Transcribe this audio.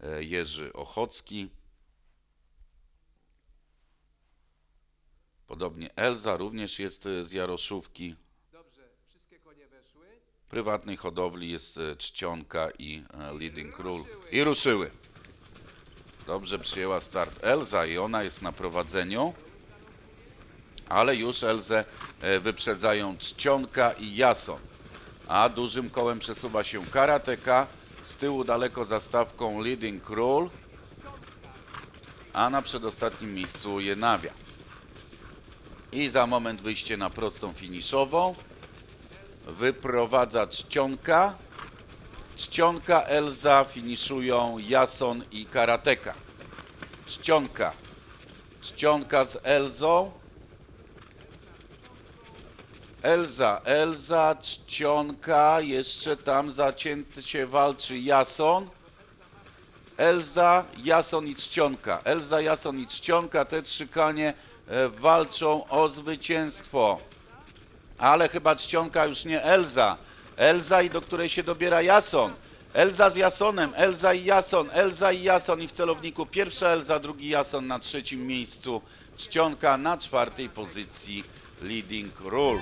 e, Jerzy Ochocki. Podobnie Elza również jest e, z Jaroszówki. Dobrze, wszystkie konie weszły. prywatnej hodowli jest e, czcionka i leading król. I ruszyły. Dobrze przyjęła start Elza i ona jest na prowadzeniu. Ale już Elzę wyprzedzają czcionka i Jason. A dużym kołem przesuwa się karateka. Z tyłu daleko za stawką leading król. A na przedostatnim miejscu Jenawia. I za moment wyjście na prostą finiszową wyprowadza czcionka. Czcionka, Elza finiszują Jason i Karateka. Czcionka. Czcionka z Elzą. Elza, Elza, czcionka, jeszcze tam zacięty się walczy Jason. Elza, Jason i czcionka. Elza, Jason i czcionka, te trzy kanie e, walczą o zwycięstwo ale chyba czcionka już nie Elza. Elza i do której się dobiera Jason. Elza z Jasonem, Elza i Jason, Elza i Jason i w celowniku pierwsza Elza, drugi Jason na trzecim miejscu, czcionka na czwartej pozycji leading rule.